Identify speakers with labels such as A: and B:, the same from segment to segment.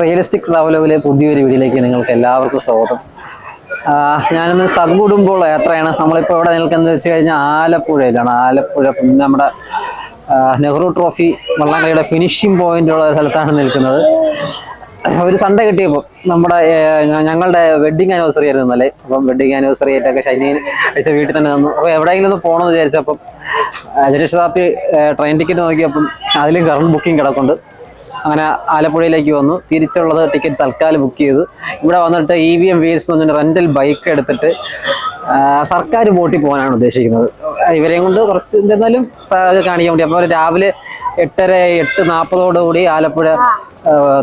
A: Realistic ട്രാവലോഗിലെ പുതിയൊരു വീഡിയോയിലേക്ക് നിങ്ങൾക്ക് എല്ലാവർക്കും സ്വാഗതം. ഞാനിന്ന് സദ്കുടുമ്പോൾ യാത്രയാണ്. നമ്മളിപ്പോൾ ഇവിടെ നിൽക്കുന്നത് വെച്ച് കഴിഞ്ഞാൽ ആലപ്പുഴയിലാണ്. ആലപ്പുഴ പിന്നെ നമ്മുടെ നെഹ്റു ട്രോഫി വള്ളംകളിയുടെ ഫിനിഷിംഗ് പോയിന്റ് ഉള്ള സ്ഥലത്താണ് നിൽക്കുന്നത്. ഒരു സൺഡേ കിട്ടിയപ്പോൾ നമ്മുടെ ഞങ്ങളുടെ വെഡിങ് ആനിവേഴ്സറി ആയിരുന്നു ഇന്നലെ. അപ്പം വെഡിങ് ആനിവേഴ്സറി ആയിട്ടൊക്കെ ശനി അയച്ച വീട്ടിൽ തന്നെ നിന്നു. അപ്പോൾ എവിടെയെങ്കിലും ഒന്ന് പോകണമെന്ന് വിചാരിച്ചപ്പം ജനശതാബ്ദി ട്രെയിൻ ടിക്കറ്റ് നോക്കിയപ്പം അതിലും കറണ്ട് ബുക്കിംഗ് കിടക്കുന്നുണ്ട് അങ്ങനെ ആലപ്പുഴയിലേക്ക് വന്നു. തിരിച്ചുള്ളത് ടിക്കറ്റ് തൽക്കാലം ബുക്ക് ചെയ്തു. ഇവിടെ വന്നിട്ട് ഇ വി എം വീൽസ് എന്ന് പറഞ്ഞ റെന്റൽ ബൈക്ക് എടുത്തിട്ട് സർക്കാർ ബോട്ടിൽ പോകാനാണ് ഉദ്ദേശിക്കുന്നത്. ഇവരെയും കൊണ്ട് കുറച്ച് എന്തായാലും കാണിക്കാൻ വേണ്ടി അപ്പോൾ രാവിലെ എട്ടര എട്ട് നാൽപ്പതോടുകൂടി ആലപ്പുഴ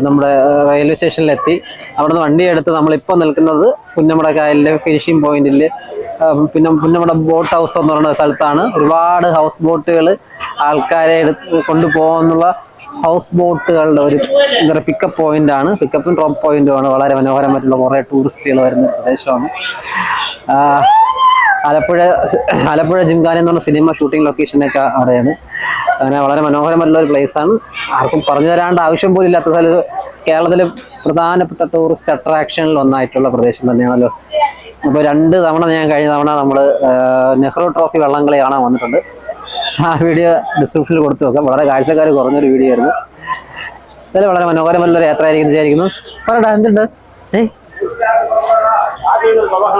A: നമ്മുടെ റെയിൽവേ സ്റ്റേഷനിലെത്തി അവിടുന്ന് വണ്ടി എടുത്ത് നമ്മളിപ്പോൾ നിൽക്കുന്നത് പുന്നമട കായലിലെ ഫിനിഷിംഗ് പോയിന്റിൽ പിന്നെ പുന്നമട ബോട്ട് ഹൗസ് എന്ന് പറയുന്ന സ്ഥലത്താണ്. ഒരുപാട് ഹൗസ് ബോട്ടുകൾ ആൾക്കാരെ എടുത്ത് കൊണ്ടുപോകാനുള്ള ഹൗസ് ബോട്ടുകളുടെ ഒരു എന്താ പറയുക പിക്കപ്പ് പോയിന്റ് ആണ് പിക്കപ്പും ഡ്രോപ്പ് പോയിന്റും ആണ്. വളരെ മനോഹരമായിട്ടുള്ള കുറേ ടൂറിസ്റ്റുകൾ വരുന്ന പ്രദേശമാണ്. ആലപ്പുഴ ആലപ്പുഴ ജിംഗാന എന്ന് പറഞ്ഞ സിനിമ ഷൂട്ടിംഗ് ലൊക്കേഷനൊക്കെ അവിടെയാണ്. അങ്ങനെ വളരെ മനോഹരമായിട്ടുള്ള ഒരു പ്ലേസ് ആണ്. ആർക്കും പറഞ്ഞു തരാണ്ട് ആവശ്യം പോലും ഇല്ലാത്ത സ്ഥലത്ത് കേരളത്തിലെ പ്രധാനപ്പെട്ട ടൂറിസ്റ്റ് അട്രാക്ഷനിൽ ഒന്നായിട്ടുള്ള പ്രദേശം തന്നെയാണല്ലോ. അപ്പോൾ രണ്ട് തവണ ഞാൻ കഴിഞ്ഞ തവണ നമ്മൾ നെഹ്റു ട്രോഫി വള്ളംകളി കാണാൻ വന്നിട്ടുണ്ട്. ആ വീഡിയോ ഡിസ്ക്രിപ്ഷനിൽ കൊടുത്തു നോക്കാം വളരെ കാഴ്ചക്കാർ കുറഞ്ഞൊരു വീഡിയോ ആയിരുന്നു. അതിൽ വളരെ മനോഹരമല്ലൊരു യാത്ര ആയിരിക്കും വിചാരിക്കുന്നു. പറയടാ എന്തുണ്ട്?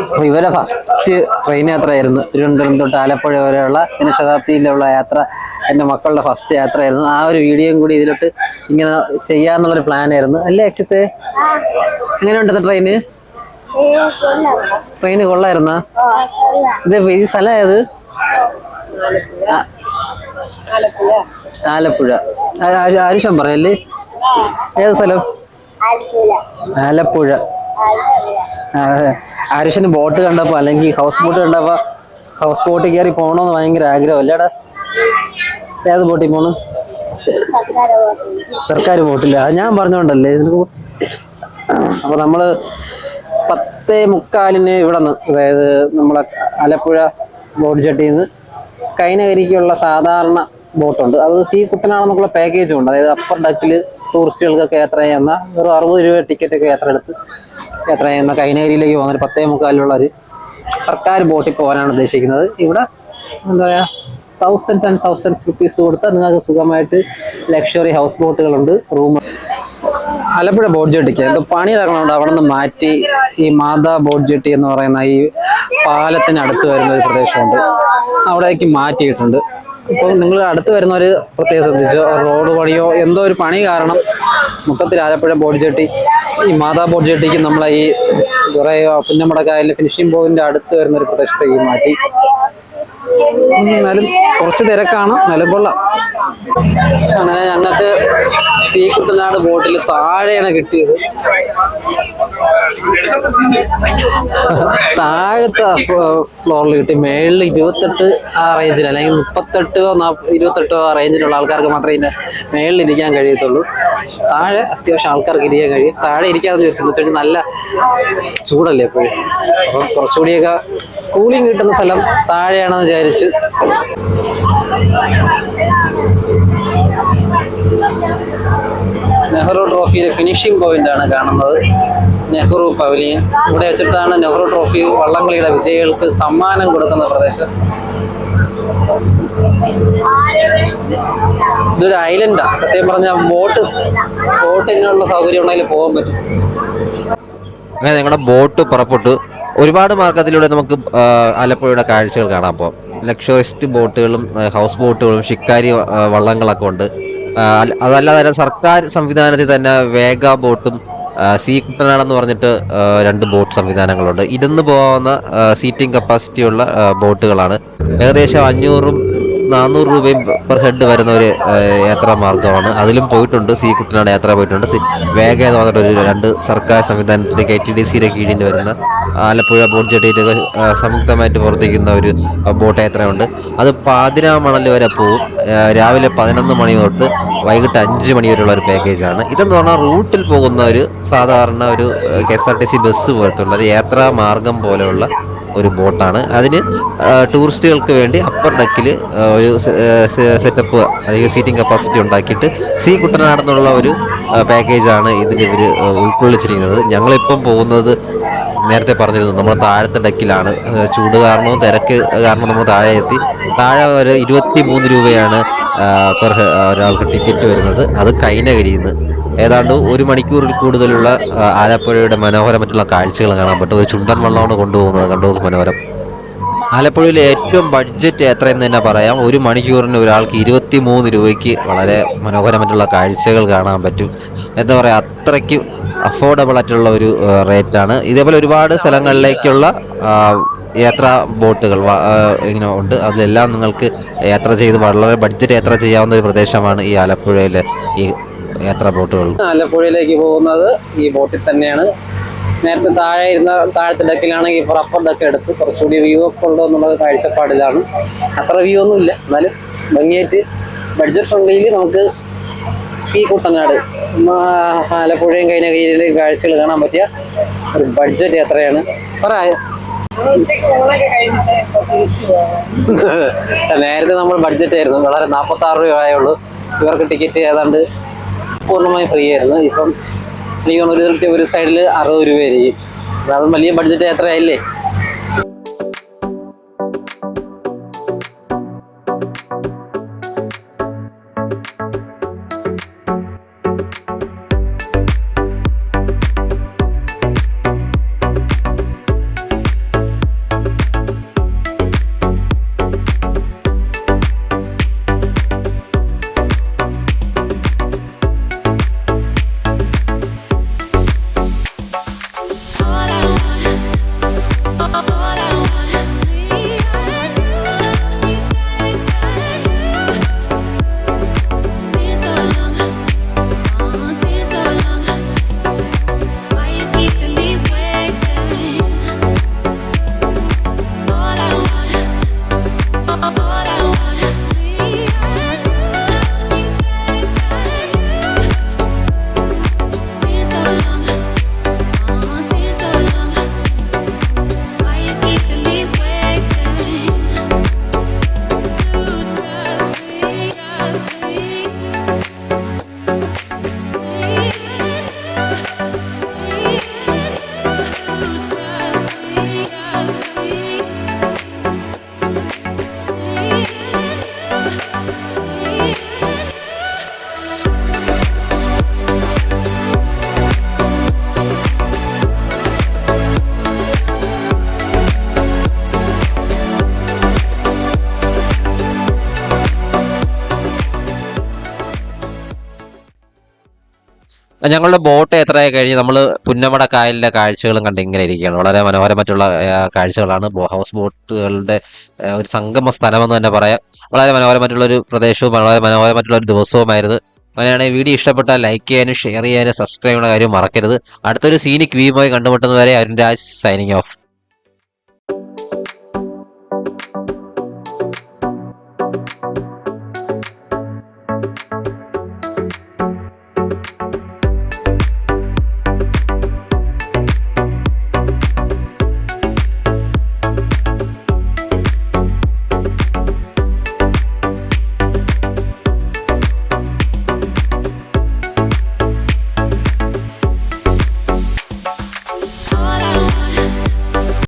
A: അപ്പൊ ഇവരെ ഫസ്റ്റ് ട്രെയിൻ യാത്രയായിരുന്നു. തിരുവനന്തപുരം തൊട്ട് ആലപ്പുഴ വരെയുള്ള ജനശതാബ്ദിയിലുള്ള യാത്ര എന്റെ മക്കളുടെ ഫസ്റ്റ് യാത്രയായിരുന്നു. ആ ഒരു വീഡിയോയും കൂടി ഇതിലോട്ട് ഇങ്ങനെ ചെയ്യാന്നുള്ളൊരു പ്ലാൻ ആയിരുന്നു. അല്ലേ അക്ഷത്തെ എങ്ങനെയുണ്ട് ട്രെയിന് ട്രെയിന് കൊള്ളായിരുന്ന? ഇത് ഈ സ്ഥലം ഏത്? ആ- ആലപ്പുഴ. ആരുഷം പറയല്ലേ ഏത് സ്ഥലം? ആലപ്പുഴ. ആരുഷന് ബോട്ട് കണ്ടപ്പോ അല്ലെങ്കിൽ ഹൗസ് ബോട്ട് കണ്ടപ്പോ ഹൗസ് ബോട്ടിൽ കയറി പോകണമെന്ന് ഭയങ്കര ആഗ്രഹം അല്ലേടാ ഏത് ബോട്ടിൽ പോണം? സർക്കാർ ബോട്ടില്ല ഞാൻ പറഞ്ഞോണ്ടല്ലേ. അപ്പൊ നമ്മൾ പത്തേ മുക്കാലിന് ഇവിടെ നിന്ന് അതായത് നമ്മളെ ആലപ്പുഴ ബോട്ട് ചട്ടിന്ന് നിന്ന് കൈനകരിക്കുള്ള സാധാരണ ബോട്ടുണ്ട്. അത് സീ കുട്ടനാണെന്നുള്ള പാക്കേജും ഉണ്ട്. അതായത് അപ്പർ ഡക്കിൽ ടൂറിസ്റ്റുകൾക്കൊക്കെ യാത്ര ചെയ്യുന്ന ഒരു അറുപത് രൂപ ടിക്കറ്റ് ഒക്കെ യാത്ര എടുത്ത് യാത്ര ചെയ്യുന്ന കൈനകരിയിലേക്ക് പോകുന്ന ഒരു പത്തേ മുക്കാലിലുള്ള ഒരു സർക്കാർ ബോട്ടിൽ പോകാനാണ് ഉദ്ദേശിക്കുന്നത്. ഇവിടെ എന്താ പറയുക തൗസൻഡ് ആൻഡ് തൗസൻഡ്സ് റുപ്പീസ് കൊടുത്താൽ നിങ്ങൾക്ക് സുഖമായിട്ട് ലക്ഷറി ഹൗസ് ബോട്ടുകളുണ്ട് റൂം ആലപ്പുഴ ബോട്ട് ജെട്ടിക്ക് എന്തോ പണി തരണമുണ്ട് അവിടെ നിന്ന് മാറ്റി ഈ മാതാ ബോട്ട് ജെട്ടി എന്ന് പറയുന്ന ഈ പാലത്തിന് അടുത്ത് വരുന്ന ഒരു പ്രദേശമുണ്ട്. അവിടേക്ക് മാറ്റിയിട്ടുണ്ട്. ഇപ്പൊ നിങ്ങൾ അടുത്ത് വരുന്ന ഒരു പ്രത്യേകം ശ്രദ്ധിച്ചോ? റോഡ് പണിയോ എന്തോ ഒരു പണി കാരണം മൊത്തത്തിൽ ആലപ്പുഴ ബോട്ട് ജെട്ടി ഈ മാതാ ബോട്ട് ജെട്ടിക്ക് നമ്മളെ ഈ കുറേ പുന്നമട കായലിലെ ഫിനിഷിംഗ് പോയിന്റ് അടുത്ത് വരുന്ന ഒരു പ്രദേശത്തേക്ക് മാറ്റി. എന്നാലും കുറച്ച് തിരക്കാണ്. എന്നാലും കൊള്ളാം. അങ്ങനെ ഞങ്ങൾക്ക് സീ കുട്ടനാട് ബോട്ടിൽ താഴെയാണ് കിട്ടിയത്. താഴത്തെ ഫ്ലോറിൽ കിട്ടി. മേളിൽ ഇരുപത്തെട്ട് ആ റേഞ്ചിൽ അല്ലെങ്കിൽ മുപ്പത്തെട്ടോ ഇരുപത്തെട്ടോ ആ റേഞ്ചിലുള്ള ആൾക്കാർക്ക് മാത്രമേ ഇതിന്റെ മേളിൽ ഇരിക്കാൻ കഴിയത്തുള്ളൂ. താഴെ അത്യാവശ്യം ആൾക്കാർക്ക് ഇരിക്കാൻ കഴിയും. താഴെ ഇരിക്കാതെ ചോദിച്ചു നല്ല ചൂടല്ലേ എപ്പോഴും? അപ്പം കുറച്ചുകൂടിയൊക്കെ കൂളിംഗ് കിട്ടുന്ന സ്ഥലം താഴെയാണെന്ന് വിചാരിച്ച് നെഹ്റു ട്രോഫിയിലെ ഫിനിഷിംഗ് പോയിന്റ് ആണ് കാണുന്നത്. നെഹ്റു പവലിയൻ. ഇവിടെ വെച്ചിട്ടാണ് നെഹ്റു ട്രോഫി വള്ളംകളിയുടെ വിജയികൾക്ക് സമ്മാനം കൊടുക്കുന്ന പ്രദേശം. ഇതൊരു ഐലൻഡാണ് സത്യം പറഞ്ഞാൽ ബോട്ട് ബോട്ടിനുള്ള സൗകര്യം ഉണ്ടെങ്കിൽ പോകാൻ പറ്റും.
B: അങ്ങനെ നിങ്ങളുടെ ബോട്ട് പുറപ്പെട്ടു. ഒരുപാട് മാർഗത്തിലൂടെ നമുക്ക് ആലപ്പുഴയുടെ കാഴ്ചകൾ കാണാം. അപ്പോൾ ലക്ഷറിസ്റ്റ് ബോട്ടുകളും ഹൗസ് ബോട്ടുകളും ഷിക്കാരി വള്ളങ്ങളൊക്കെ ഉണ്ട്. അതല്ലാതെ തന്നെ സർക്കാർ സംവിധാനത്തിൽ തന്നെ വേഗ ബോട്ടും സീ കുട്ടനാടെന്ന് പറഞ്ഞിട്ട് രണ്ട് ബോട്ട് സംവിധാനങ്ങളുണ്ട്. ഇരുന്ന് പോകാവുന്ന സീറ്റിംഗ് കപ്പാസിറ്റി ഉള്ള ബോട്ടുകളാണ്. ഏകദേശം അഞ്ഞൂറും നാനൂറ് രൂപയും പെർ ഹെഡ് വരുന്ന ഒരു യാത്രാ മാർഗമാണ് അതിലും പോയിട്ടുണ്ട്. സീ കുട്ടനാട് യാത്ര പോയിട്ടുണ്ട്. വേഗം എന്ന് പറഞ്ഞിട്ട് ഒരു രണ്ട് സർക്കാർ സംവിധാനത്തിന്റെ കെ ടി ഡി സിയുടെ കീഴിൽ വരുന്ന ആലപ്പുഴ ബോട്ട് ജെട്ടിയിലൊക്കെ ഏഹ്, സംയുക്തമായിട്ട് പ്രവർത്തിക്കുന്ന ഒരു ബോട്ട് യാത്രയുണ്ട്. അത് പാതിരാ മണൽ വരെ പോകും. രാവിലെ പതിനൊന്ന് മണി തൊട്ട് വൈകിട്ട് അഞ്ച് മണി വരെയുള്ള ഒരു പാക്കേജാണ് ഇതെന്ന് പറഞ്ഞാൽ റൂട്ടിൽ പോകുന്ന ഒരു സാധാരണ ഒരു K S R T C bus പോലത്തുള്ള ഒരു യാത്രാ മാർഗം പോലെയുള്ള ഒരു ബോട്ടാണ്. അതിന് ടൂറിസ്റ്റുകൾക്ക് വേണ്ടി അപ്പർ ഡെക്കിൽ ഒരു സെറ്റപ്പ് അല്ലെങ്കിൽ സീറ്റിംഗ് കപ്പാസിറ്റി ഉണ്ടാക്കിയിട്ട് സീ കുട്ടനാടെന്നുള്ള ഒരു പാക്കേജാണ് ഇതിൽ ഇവർ ഉൾക്കൊള്ളിച്ചിരിക്കുന്നത്. ഞങ്ങളിപ്പം പോകുന്നത് നേരത്തെ പറഞ്ഞിരുന്നു നമ്മൾ താഴത്തെ ഡെക്കിലാണ് ചൂട് കാരണവും തിരക്ക് കാരണം നമ്മൾ താഴെ എത്തി. താഴെ ഒരു ഇരുപത്തി മൂന്ന് രൂപയാണ് പെർ ഒരാൾക്ക് ടിക്കറ്റ് വരുന്നത്. അത് കൈനകരിയിൽ നിന്ന് ഏതാണ്ട് ഒരു മണിക്കൂറിൽ കൂടുതലുള്ള ആലപ്പുഴയുടെ മനോഹരമായിട്ടുള്ള കാഴ്ചകൾ കാണാൻ പറ്റും. ഒരു ചുണ്ടൻ വള്ളമാണ് കൊണ്ടുപോകുന്നത്. കണ്ടുപോകുന്ന മനോഹരം. ആലപ്പുഴയിലെ ഏറ്റവും ബഡ്ജറ്റ് എത്രയെന്ന് തന്നെ പറയാം. ഒരു മണിക്കൂറിന് ഒരാൾക്ക് ഇരുപത്തി മൂന്ന് രൂപയ്ക്ക് വളരെ മനോഹരമായിട്ടുള്ള കാഴ്ചകൾ കാണാൻ പറ്റും. എന്താ പറയുക അത്രയ്ക്ക് അഫോർഡബിൾ ആയിട്ടുള്ള ഒരു റേറ്റാണ് ഇതേപോലെ ഒരുപാട് സ്ഥലങ്ങളിലേക്കുള്ള യാത്ര ബോട്ടുകൾ ഇങ്ങനെ ഉണ്ട്. അതിലെല്ലാം നിങ്ങൾക്ക് യാത്ര ചെയ്ത് വളരെ ബഡ്ജറ്റ് യാത്ര ചെയ്യാവുന്ന ഒരു പ്രദേശമാണ് ഈ ആലപ്പുഴയിലെ ഈ യാത്രാ ബോട്ടുകൾ.
A: ആലപ്പുഴയിലേക്ക് പോകുന്നത് ഈ ബോട്ടിൽ തന്നെയാണ്. നേരത്തെ താഴെ ഇരുന്ന താഴത്തെ ഡക്കിലാണ് ഇപ്പോൾ അപ്പർ ഡക്ക് എടുത്ത് കുറച്ചുകൂടി വ്യൂ ഒക്കെ ഉണ്ടോ എന്നുള്ള കാഴ്ചപ്പാടിലാണ്. അത്ര വ്യൂ ഒന്നും ഇല്ല. എന്നാലും ഭംഗിയായിട്ട് ബഡ്ജറ്റ് ഫ്രണ്ട്ലിയിൽ നമുക്ക് സീ കുട്ടനാട് ആലപ്പുഴയും കൈനകയിലെ കാഴ്ചകൾ കാണാൻ പറ്റിയ ഒരു ബഡ്ജറ്റ് യാത്രയാണ്. പറയാം നേരത്തെ നമ്മൾ ബഡ്ജറ്റ് ആയിരുന്നു. വളരെ നാൽപ്പത്തി ആറ് രൂപ ആയുള്ളൂ ഇവർക്ക് ടിക്കറ്റ് ഏതാണ്ട് പൂർണമായും ഫ്രീ ആയിരുന്നു. ഇപ്പം ഒരു സൈഡിൽ അറുപത് രൂപയായിരിക്കും. അതും വലിയ ബഡ്ജറ്റ് യാത്രയായില്ലേ?
B: ഞങ്ങളുടെ ബോട്ട് എത്രയായി കഴിഞ്ഞ് നമ്മൾ പുന്നമട കായലിലെ കാഴ്ചകളും കണ്ട് ഇങ്ങനെ ഇരിക്കുകയാണ്. വളരെ മനോഹരമായിട്ടുള്ള കാഴ്ചകളാണ്. ഹൗസ് ബോട്ടുകളുടെ ഒരു സംഗമ സ്ഥലമെന്ന് തന്നെ പറയാം. വളരെ മനോഹരമായിട്ടുള്ള ഒരു പ്രദേശവും വളരെ മനോഹരമായിട്ടുള്ള ഒരു ദിവസവുമായിരുന്നു. ഈ വീഡിയോ ഇഷ്ടപ്പെട്ടാൽ ലൈക്ക് ചെയ്യാനും ഷെയർ ചെയ്യാനും സബ്സ്ക്രൈബ് ചെയ്യുന്ന കാര്യം മറക്കരുത്. അടുത്തൊരു സീനിക് വ്യൂമായി കണ്ടുമുട്ടുന്നവരെ അരുൺ രാജ് സൈനിങ് ഓഫ്